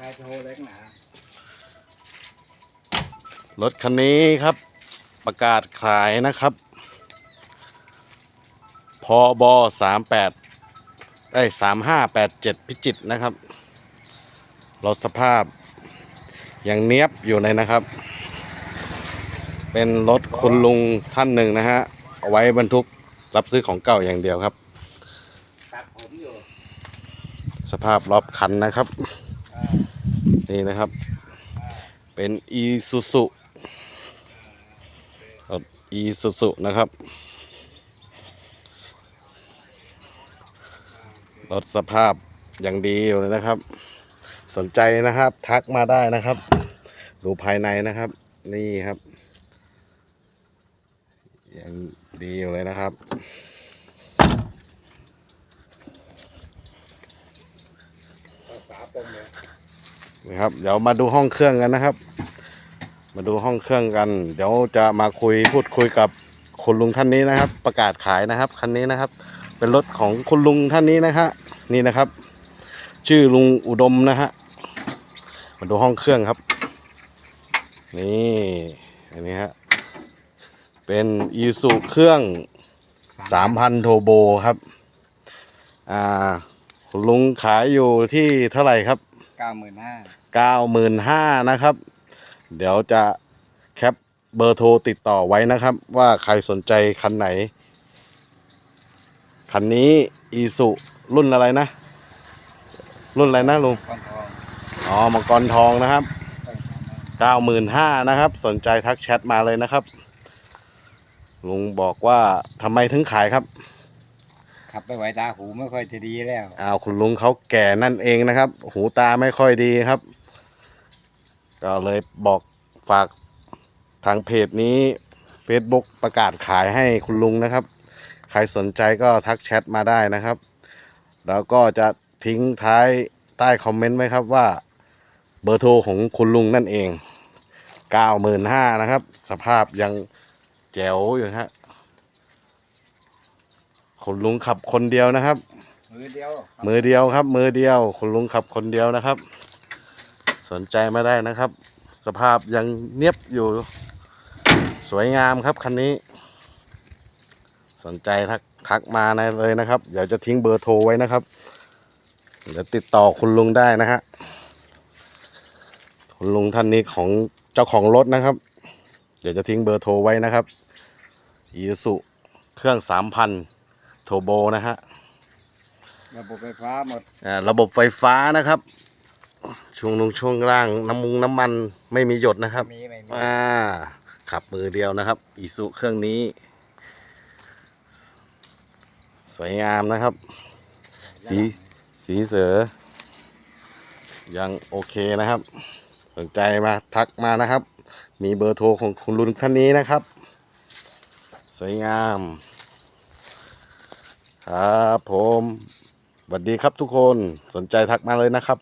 ใครโทรเล็กหนารถคันนี้ครับ ประกาศขายนะครับพบสามแปดไอ้สามห้าแปดเจ็ดพิจิตรนะครับ รถสภาพยังเนี้ยบอยู่เลยนะครับ เป็นรถคุณลุงท่านหนึ่งนะฮะ เอาไว้บรรทุกรับซื้อของเก่าอย่างเดียวครับ ตัดผมอยู่ สภาพรอบคันนะครับอ่า นี่นะครับ เป็นอีซูซุรถอีซูซุนะครับรถสภาพอย่างดีอยู่เลยนะครับ สนใจนะครับทักมาได้นะครับ ดูภายในนะครับ นี่ครับยังดีอยู่เลยนะครับภาษาตรงเลย นะครับ เดี๋ยวมาดูห้องเครื่องกันนะครับ มาดูห้องเครื่องกัน เดี๋ยวจะมาคุยพูดคุยกับคุณลุงท่านนี้นะครับ ประกาศขายนะครับคันนี้นะครับ เป็นรถของคุณลุงท่านนี้นะฮะนี่นะครับ ชื่อลุงอุดมนะฮะมาดูห้องเครื่องครับ นี่อันนี้ฮะเป็นอีสุเครื่องสามพันโทโบครับ อ่าคุณลุงขายอยู่ที่เท่าไหร่ครับ เก้าหมื่นห้าเก้าหมื่นห้านะครับ เดี๋ยวจะแคปเบอร์โทรติดต่อไว้นะครับ ว่าใครสนใจคันไหน คันนี้อีสุรุ่นอะไรนะ รุ่นอะไรนะลุงก้อนทองอ๋อมังกรทองนะครับต้องทำให้เก้าหมื่นห้านะครับ สนใจทักแชทมาเลยนะครับ ลุงบอกว่าทำไมถึงขายครับ ขับไปไหวตาหูไม่ค่อยจะดีแล้วอ้าวคุณลุงเขาแก่นั่นเองนะครับ หูตาไม่ค่อยดีครับ ก็เลยบอกฝากทางเพจนี้ Facebook ประกาศขายให้คุณลุงนะครับ ใครสนใจก็ทักแชทมาได้นะครับ แล้วก็จะทิ้งท้ายใต้คอมเมนต์ไว้ครับว่าเบอร์โทรของคุณลุงนั่นเอง 95,000นะครับ สภาพยังแจ๋วอยู่ฮะ คุณลุงขับคนเดียวนะครับ มือเดียวมือเดียวครับ มือเดียว คุณลุงขับคนเดียวนะครับ สนใจมาได้นะครับ สภาพยังเนียบอยู่ สวยงามครับคันนี้ สนใจทักทักมาในเลยนะครับเดี๋ยวจะทิ้งเบอร์โทรไว้นะครับเดี๋ยวติดต่อคุณลุงได้นะฮะคุณลุงท่านนี้ของเจ้าของรถนะครับ เดี๋ยวจะทิ้งเบอร์โทรไว้นะครับอีสุเครื่องสามพัน โทโบนะฮะระบบไฟฟ้าหมดอ่าระบบไฟฟ้านะครับ ช่วงลงช่วงล่าง น้ำมุงน้ำมันไม่มีหยดนะครับมีไม่มีอ่าขับมือเดียวนะครับ อีสุเครื่องนี้ สวยงามนะครับ สีสีเสือ ยังโอเคนะครับ สนใจมาทักมานะครับ มีเบอร์โทรของคุณลุงท่านนี้นะครับ สวยงาม ครับผมสวัสดีครับทุกคนสนใจทักมาเลยนะครับ